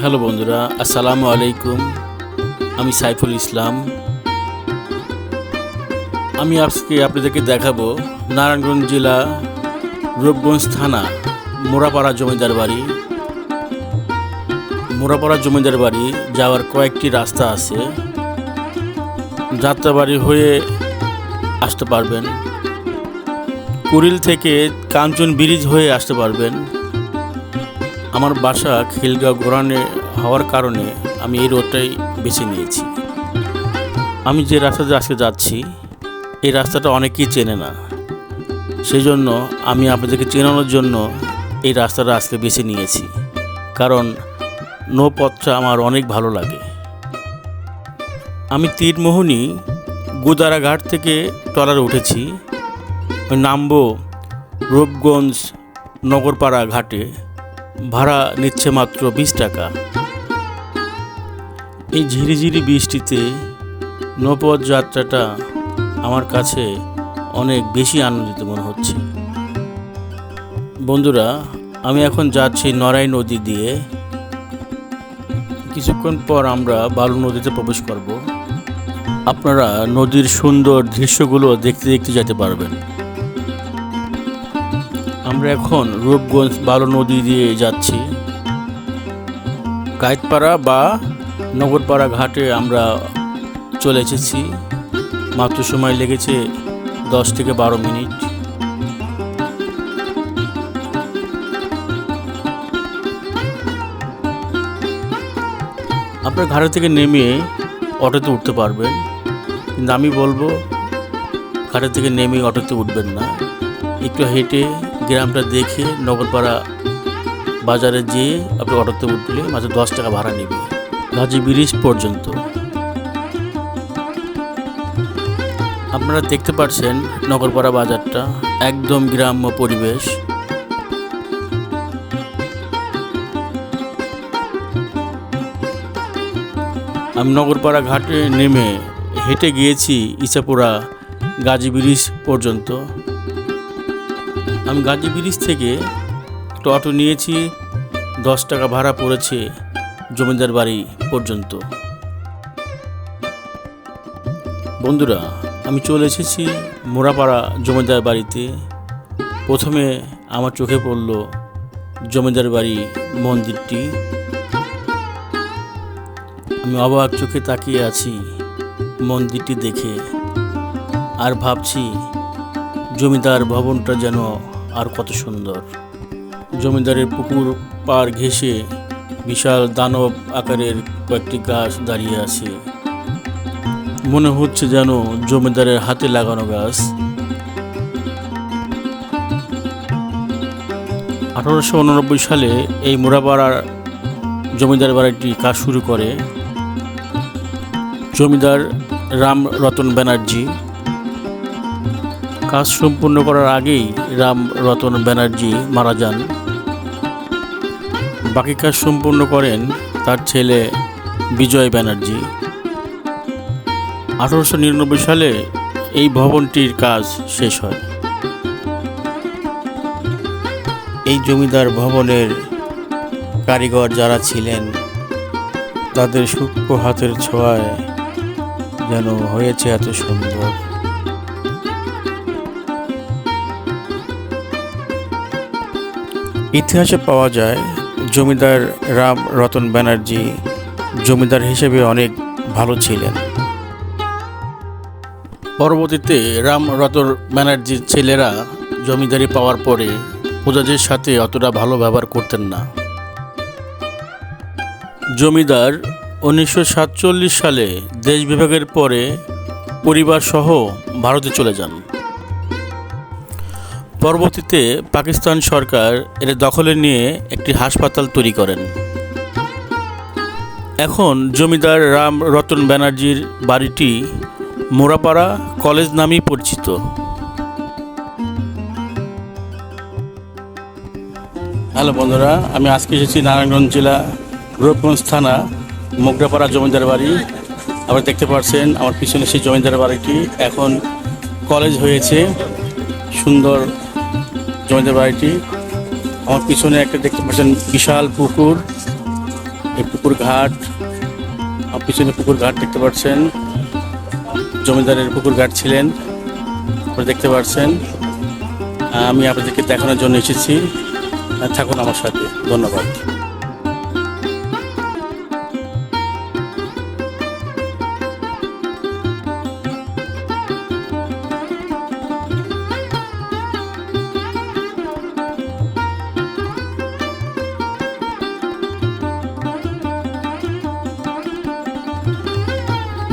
Hello বন্ধুরা, আসসালামু আলাইকুম। আমি সাইফুল ইসলাম। আমি আজকে আপনাদেরকে দেখাবো নারায়ণগঞ্জ জেলা রূপগঞ্জ থানা, মোড়াপাড়া জমিদার বাড়ি। মোড়াপাড়া জমিদার বাড়ি যাওয়ার কয়েকটি রাস্তা আছে। যাত্রাবাড়ি হয়ে আসতে পারবেন। কুড়িল থেকে কাঞ্চন ব্রিজ হয়ে আসতে পারবেন। আমার বাসা খিলগাঁও গোরানে হওয়ার কারণে আমি এই রোডটাই বেছে নিয়েছি। আমি যে রাস্তাতে আজকে যাচ্ছি, এই রাস্তাটা অনেকেই চেনে না। সেই জন্য আমি আপনাদেরকে চেনানোর জন্য এই রাস্তাটা আজকে বেছে নিয়েছি। কারণ নৌপথটা আমার অনেক ভালো লাগে। আমি তীরমোহনী গুদারাঘাট থেকে ট্রলারে উঠেছি। নামবো রূপগঞ্জ নগরপাড়া ঘাটে। ভাড়া নিচ্ছে মাত্র বিশ টাকা। এই ঝিরিঝিরি বৃষ্টিতে নৌপথ যাত্রাটা আমার কাছে অনেক বেশি আনন্দিত মনে হচ্ছে। বন্ধুরা, আমি এখন যাচ্ছি নড়াই নদী দিয়ে। কিছুক্ষণ পর আমরা বালু নদীতে প্রবেশ করব। আপনারা নদীর সুন্দর দৃশ্যগুলো দেখতে দেখতে যেতে পারবেন। আমরা এখন রূপগঞ্জ বালো নদী দিয়ে যাচ্ছি। গাইতপাড়া বা নগরপাড়া ঘাটে আমরা চলে এসেছি। মাত্র সময় লেগেছে দশ থেকে বারো মিনিট। আপনার ঘাটে থেকে নেমে অটোতে উঠতে পারবেন। কিন্তু আমি বলব ঘাটে থেকে নেমে অটোতে উঠবেন না। একটু হেঁটে গ্রামটা দেখে নগরপাড়া বাজারে যেয়ে আপনি অটোতে উঠলে মাঝে দশ টাকা ভাড়া নেবে। গাজী ব্রিজ পর্যন্ত। আপনারা দেখতে পাচ্ছেন নগরপাড়া বাজারটা, একদম গ্রাম্য পরিবেশ। আমি নগরপাড়া ঘাটে নেমে হেঁটে গিয়েছি ইচাপুরা গাজী ব্রিজ পর্যন্ত। আমি গাজী ব্রিজ থেকে একটা অটো নিয়েছি, দশ টাকা ভাড়া পড়েছে জমিদার বাড়ি পর্যন্ত। বন্ধুরা, আমি চলে এসেছি মোড়াপাড়া জমিদার বাড়িতে। প্রথমে আমার চোখে পড়ল জমিদার বাড়ি মন্দিরটি। আমি অবাক চোখে তাকিয়ে আছি মন্দিরটি দেখে, আর ভাবছি জমিদার ভবনটা যেন আর কত সুন্দর। জমিদারের পুকুর পার ঘেঁষে বিশাল দানব আকারের কয়েকটি গাছ দাঁড়িয়ে আছে। মনে হচ্ছে যেন জমিদারের হাতে লাগানো গাছ। আঠারোশো উননব্বই সালে এই মোড়াপাড়ার জমিদার বাড়িটি কাজ শুরু করে। জমিদার রাম রতন ব্যানার্জি কাজ সম্পূর্ণ করার আগেই রাম রতন ব্যানার্জি মারা যান। বাকি কাজ সম্পূর্ণ করেন তার ছেলে বিজয় ব্যানার্জি। আঠারোশো নিরানব্বই সালে এই ভবনটির কাজ শেষ হয়। এই জমিদার ভবনের কারিগর যারা ছিলেন, তাদের সূক্ষ্ম হাতের ছোঁয়ায় যেন হয়েছে এত সুন্দর। ইতিহাসে পাওয়া যায় জমিদার রাম রতন ব্যানার্জি জমিদার হিসেবে অনেক ভালো ছিলেন। পরবর্তীতে রাম রতন ব্যানার্জির ছেলেরা জমিদারি পাওয়ার পরে প্রজাদের সাথে অতটা ভালো ব্যবহার করতেন না। জমিদার উনিশশো সাতচল্লিশ সালে দেশ বিভাগের পরে পরিবারসহ ভারতে চলে যান। পরবর্তীতে পাকিস্তান সরকার এর দখলে নিয়ে একটি হাসপাতাল তৈরি করেন। এখন জমিদার রাম রতন ব্যানার্জির বাড়িটি মোরাপাড়া কলেজ নামেই পরিচিত। হ্যালো বন্ধুরা, আমি আজকে এসেছি নারায়ণগঞ্জ জেলা রূপগঞ্জ থানা মোগরাপাড়া জমিদার বাড়ি। আবার দেখতে পাচ্ছেন আমার পিছনে সেই জমিদার বাড়িটি। এখন কলেজ হয়েছে সুন্দর জমিদার বাড়িটি। আমার পিছনে একটা দেখতে পাচ্ছেন বিশাল পুকুর। এই পুকুর ঘাট। আমার পিছনে পুকুর ঘাট দেখতে পাচ্ছেন। জমিদারের পুকুর ঘাট ছিলেন। আপনারা দেখতে পাচ্ছেন। আমি আপনাদেরকে দেখানোর জন্য এসেছি। থাকুন আমার সাথে। ধন্যবাদ।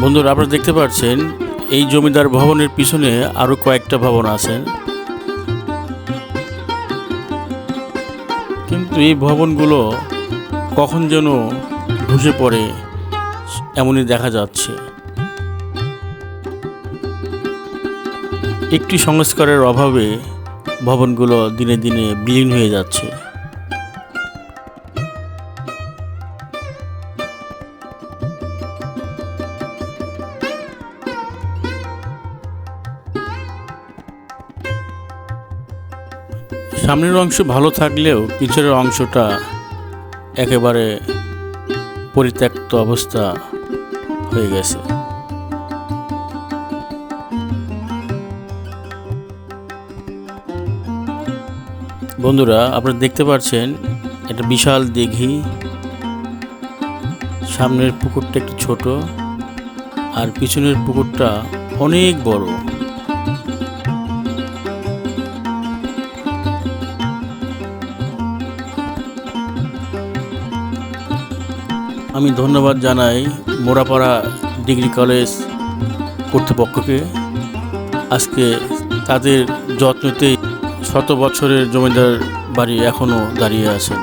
বন্ধুরা, আপনারা দেখতে পাচ্ছেন, এই জমিদার ভবনের পিছনে আরও কয়েকটা ভবন আছে। কিন্তু এই ভবনগুলো কখন যেন ধসে পড়ে এমনই দেখা যাচ্ছে। একটি সংস্কারের অভাবে ভবনগুলো দিনে দিনে বিলীন হয়ে যাচ্ছে। সামনের অংশ ভালো থাকলেও পিছনের অংশটা একেবারে পরিত্যক্ত অবস্থা হয়ে গেছে। বন্ধুরা, আপনারা দেখতে পাচ্ছেন একটা বিশাল দিঘি। সামনের পুকুরটা একটু ছোট, আর পিছনের পুকুরটা অনেক বড়। আমি ধন্যবাদ জানাই মোড়াপাড়া ডিগ্রি কলেজ কর্তৃপক্ষকে। আজকে তাদের যত্নতেই শত বছরের জমিদার বাড়ি এখনও দাঁড়িয়ে আছেন।